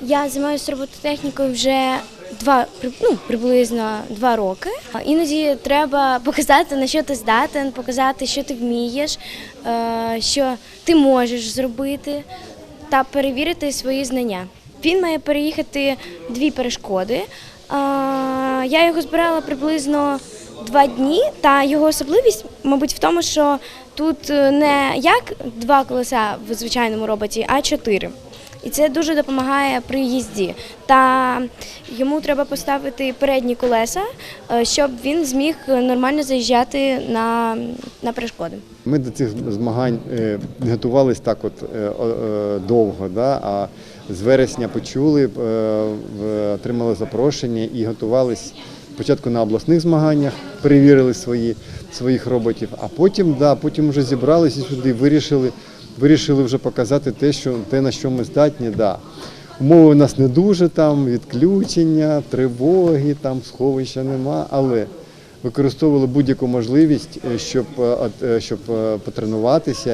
Я займаюся робототехнікою вже два ну, приблизно два роки. Іноді треба показати, на що ти здатен, показати, що ти вмієш, е, що ти можеш зробити, та перевірити свої знання. Він має переїхати дві перешкоди. Я його збирала приблизно два дні, та його особливість, мабуть, в тому, що тут е, не як два колеса в звичайному роботі, а чотири. І це дуже допомагає при їзді. Та йому треба поставити передні колеса, е, щоб він зміг нормально заїжджати на, на перешкоди. Ми до цих змагань е, готувалися так от довго, да? а з вересня почули, отримали запрошення і готувалися спочатку на обласних змаганнях, перевірили свої, своїх роботів, а потім, да, потім вже зібралися сюди, вирішили, вирішили вже показати те, що, те, на що ми здатні. Да. Умови у нас не дуже, там відключення, тривоги, там сховища нема, але використовували будь-яку можливість, е, щоб, е, е, щоб потренуватися